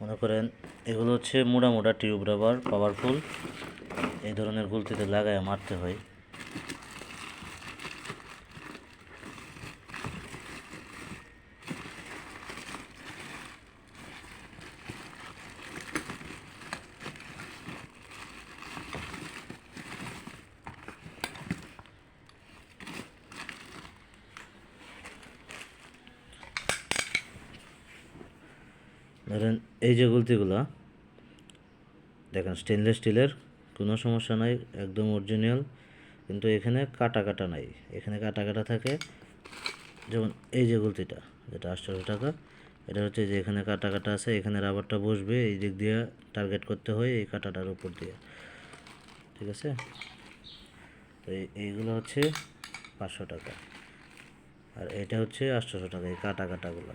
মনে করেন, এগুলো হচ্ছে মোটা মোটা টিউব রাবার পাওয়ারফুল এই ধরনের গুলতিতে লাগায় মারতে হয়। ধরেন এই যে গুলতিগুলা, দেখেন স্টেনলেস স্টিলের কোনো সমস্যা নাই, একদম অরিজিনাল কিন্তু এখানে কাটা কাটা নাই। এখানে কাটা কাটা থাকে, যেমন এই যে গুলতিটা, যেটা আটশোশো টাকা, এটা হচ্ছে যে এখানে কাটা কাটা আছে, এখানে রাবারটা বসবে, এই দিক দিয়ে টার্গেট করতে হয় এই কাটাটার উপর দিয়ে। ঠিক আছে? তো এই- এইগুলো হচ্ছে পাঁচশো টাকা। আর এটা হচ্ছে আটশোশো টাকা, এই কাটা কাটাগুলো।